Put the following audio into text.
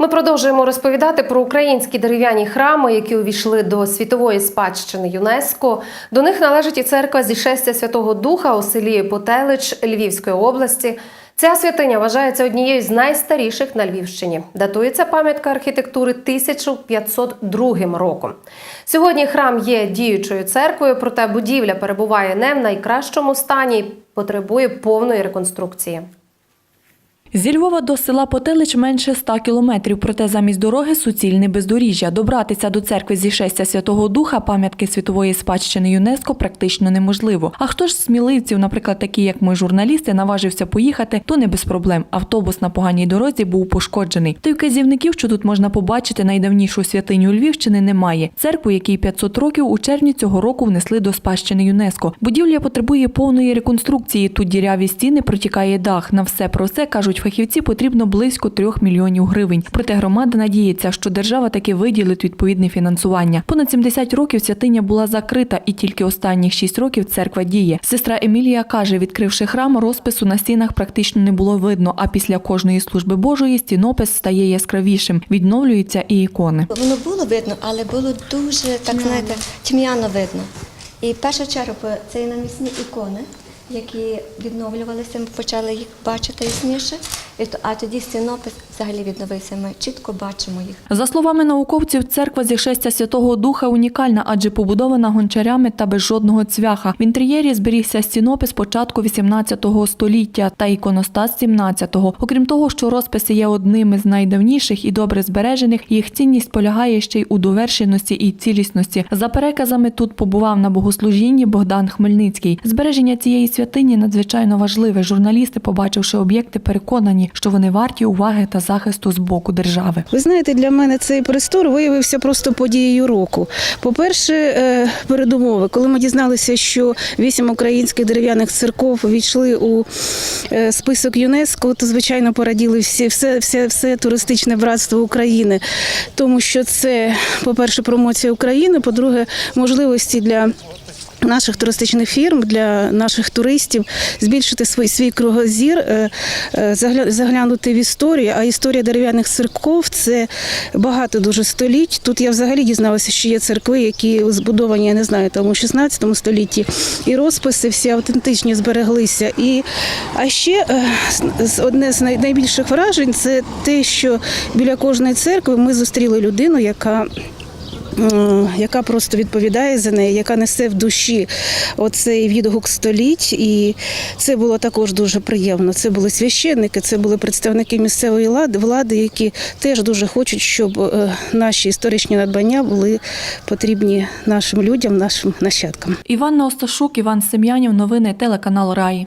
Ми продовжуємо розповідати про українські дерев'яні храми, які увійшли до світової спадщини ЮНЕСКО. До них належить і церква зішестя Святого Духа у селі Потелич Львівської області. Ця святиня вважається однією з найстаріших на Львівщині. Датується пам'ятка архітектури 1502 роком. Сьогодні храм є діючою церквою, проте будівля перебуває не в найкращому стані і потребує повної реконструкції. Зі Львова до села Потелич менше 100 кілометрів, проте замість дороги суцільне бездоріжжя. Добратися до церкви зішестя Святого Духа, пам'ятки світової спадщини ЮНЕСКО, практично неможливо. А хто ж сміливців, наприклад, такі як ми, журналісти, наважився поїхати, то не без проблем. Автобус на поганій дорозі був пошкоджений. Та й вказівників, що тут можна побачити найдавнішу святиню Львівщини, немає. Церкву, якій 500 років, у червні цього року внесли до спадщини ЮНЕСКО. Будівля потребує повної реконструкції. Тут діряві стіни протікає дах. На все про це кажуть фахівці, потрібно близько трьох мільйонів гривень. Проте громада надіється, що держава таки виділить відповідне фінансування. Понад 70 років святиня була закрита, і тільки останніх 6 років церква діє. Сестра Емілія каже, відкривши храм, розпису на стінах практично не було видно. А після кожної служби Божої стінопис стає яскравішим. Відновлюються і ікони. Воно було видно, але було дуже так знаєте, тьмяно видно. І в першу чергу це і намісні ікони, які відновлювалися, ми почали їх бачити ясніше. А тоді стінопис взагалі відновився. Ми чітко бачимо їх. За словами науковців, церква зішестя Святого Духа унікальна, адже побудована гончарями та без жодного цвяха. В інтер'єрі зберігся стінопис початку 18 століття та іконостас 17-го. Окрім того, що розписи є одними з найдавніших і добре збережених, їх цінність полягає ще й у довершеності і цілісності. За переказами тут побував на богослужінні Богдан Хмельницький. Збереження цієї святині надзвичайно важливе. Журналісти, побачивши об'єкти, переконані, що вони варті уваги та захисту з боку держави. Ви знаєте, для мене цей простор виявився просто подією року. По-перше, е, передумови, коли ми дізналися, що вісім українських дерев'яних церков увійшли у е, список ЮНЕСКО, то звичайно пораділи всі все, все, все туристичне братство України, тому що це, по-перше, промоція України, по-друге, можливості для. Наших туристичних фірм для наших туристів збільшити свій свій кругозір, е, е, заглянути в історію. А історія дерев'яних церков це багато дуже століть. Тут я взагалі дізналася, що є церкви, які збудовані, я не знаю, там у 16 столітті, і розписи всі автентичні збереглися. І а ще е, одне з найбільших вражень це те, що біля кожної церкви ми зустріли людину, яка яка просто відповідає за неї, яка несе в душі оцей відгук століть. І це було також дуже приємно. Це були священники, це були представники місцевої влади, які теж дуже хочуть, щоб е, наші історичні надбання були потрібні нашим людям, нашим нащадкам. Іванна Осташук, Іван Сем'янів, новини телеканал Раї.